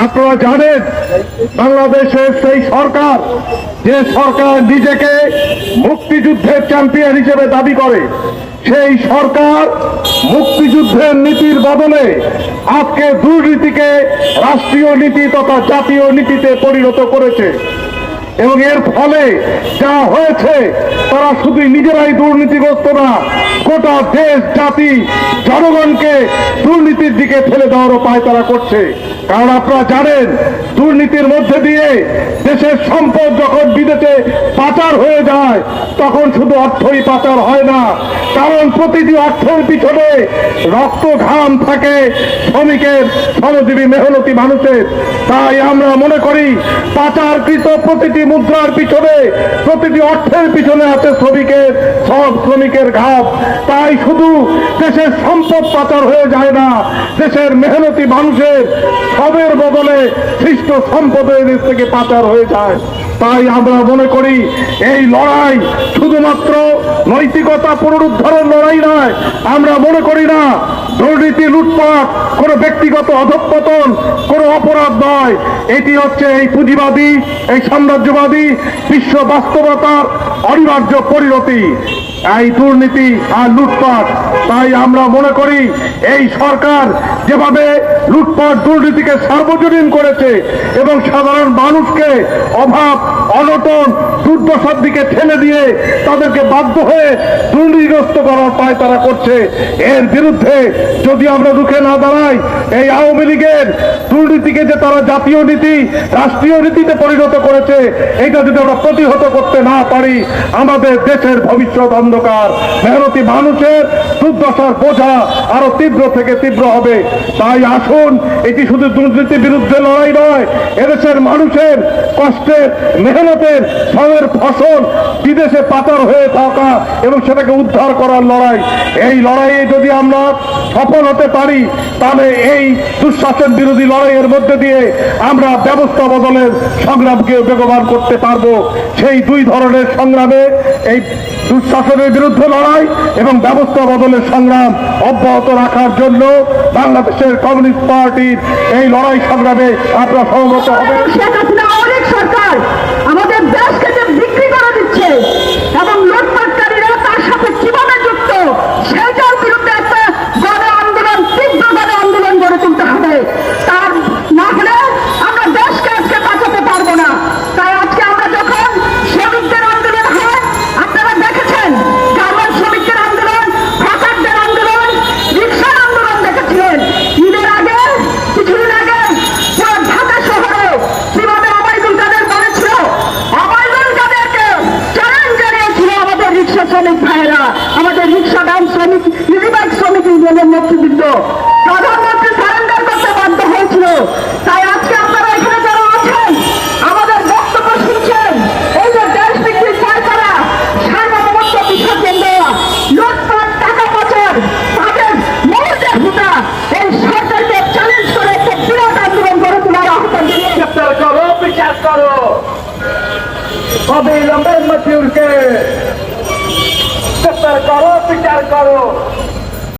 আপনারা জানেন, বাংলাদেশের সেই সরকার, যে সরকার নিজেকে মুক্তিযুদ্ধের চ্যাম্পিয়ন হিসেবে দাবি করে, সেই সরকার মুক্তিযুদ্ধের নীতির বদলে আজকে দুর্নীতিকে রাষ্ট্রীয় নীতি তথা জাতীয় নীতিতে পরিণত করেছে। এবং এর ফলে যা হয়েছে, তারা শুধু নিজেরাই দুর্নীতিগ্রস্ত না, গোটা দেশ, জাতি, জনগণকে দুর্নীতির দিকে ফেলে দেওয়ার উপায় তারা করছে। কারণ আপনারা জানেন দুর্নীতির মধ্যে দিয়ে দেশের সম্পদ যখন বিদেশে পাচার হয়ে যায়, তখন শুধু অর্থই পাচার হয় না, কারণ প্রতিটি অর্থের পিছনে রক্ত ঘাম থাকে শ্রমিকের, শ্রমজীবী, মেহনতি মানুষের। তাই আমরা মনে করি, পাচারকৃত প্রতিটি মুদ্রার পিছনে, প্রতিটি অর্থের পিছনে আছে শ্রমিকের, সব শ্রমিকের ঘাপ। তাই শুধু দেশের সম্পদ পাচার হয়ে যায় না, দেশের মেহনতি মানুষের, সবের বদলে সৃষ্ট সম্পদের দেশ থেকে পাচার হয়ে যায়। তাই আমরা মনে করি, এই লড়াই শুধুমাত্র নৈতিকতা পুনরুদ্ধারের লড়াই নয়। আমরা মনে করি না দুর্নীতি লুটপাট, কোনো ব্যক্তিগত অধঃপতন, কোনো অপরাধ নয়। এটি হচ্ছে এই পুঁজিবাদী, এই সাম্রাজ্যবাদী বিশ্ব বাস্তবতার অনিবার্য পরিণতি। এই দুর্নীতি আর লুটপাট, তাই আমরা মনে করি এই সরকার যেভাবে লুটপাট দুর্নীতিকে সার্বজনীন করেছে এবং সাধারণ মানুষকে অভাব, অনটন, দুর্দশার দিকে ঠেলে দিয়ে তাদেরকে বাধ্য হয়ে দুর্নীতিগ্রস্ত করার পায় তারা করছে। এর বিরুদ্ধে যদি আমরা রুখে না দাঁড়াই, এই আওয়ামী লীগের দুর্নীতিকে যে তারা জাতীয় নীতি, রাষ্ট্রীয় নীতিতে পরিণত করেছে এটা যদি আমরা প্রতিহত করতে না পারি, আমাদের দেশের ভবিষ্যৎ অন্ধকার, মেহনতি মানুষের দুর্দশার বোঝা আরও তীব্র থেকে তীব্র হবে। তাই আসুন, এটি শুধু দুর্নীতির বিরুদ্ধে লড়াই নয়, এদেশের মানুষের কষ্টের, মেহনতের শ্রমের ফসল বিদেশে পাচার হয়ে থাকা এবং সেটাকে উদ্ধার করার লড়াই। এই লড়াইয়ে যদি আমরা সফল হতে পারি, তাহলে এই দুঃশাসন বিরোধী লড়াইয়ের মধ্যে দিয়ে আমরা ব্যবস্থা বদলের সংগ্রামকে বেগবান করতে পারব। সেই দুই ধরনের সংগ্রামে এই দুঃশাসনের বিরুদ্ধে লড়াই এবং ব্যবস্থা বদলের সংগ্রাম অব্যাহত রাখার জন্য বাংলাদেশের কমিউনিস্ট পার্টির এই লড়াই সংগ্রামে আপনারা সহমত হবে শ্রমিক ভাইয়েরা, আমাদের রিক্সা গান শ্রমিক ইলিবাইক শ্রমিক ইউনিয়নের নেতৃবৃন্দ। প্রধানমন্ত্রী সারেন্ডার করতে বাধ্য হয়েছিল। তাই আজকে আপনারা এখানে যারা আছেন, আমাদের বক্তব্য শুনছেন, এই যে দেশ বিক্রি সরকারা সার্বভৌমত্ব বিসর্জন দেওয়া লুটপাট, টাকা পাচার তাদের মৌজে হুটা এই সরকারকে চ্যালেঞ্জ করে একটা বিরাট আন্দোলন গড়ে তোলার আহ্বান জানিয়ে গ্রেপ্তার করো, বিচার করো। অবিলম্বে মজুরকে গ্রেপ্তার করো বিচার করো।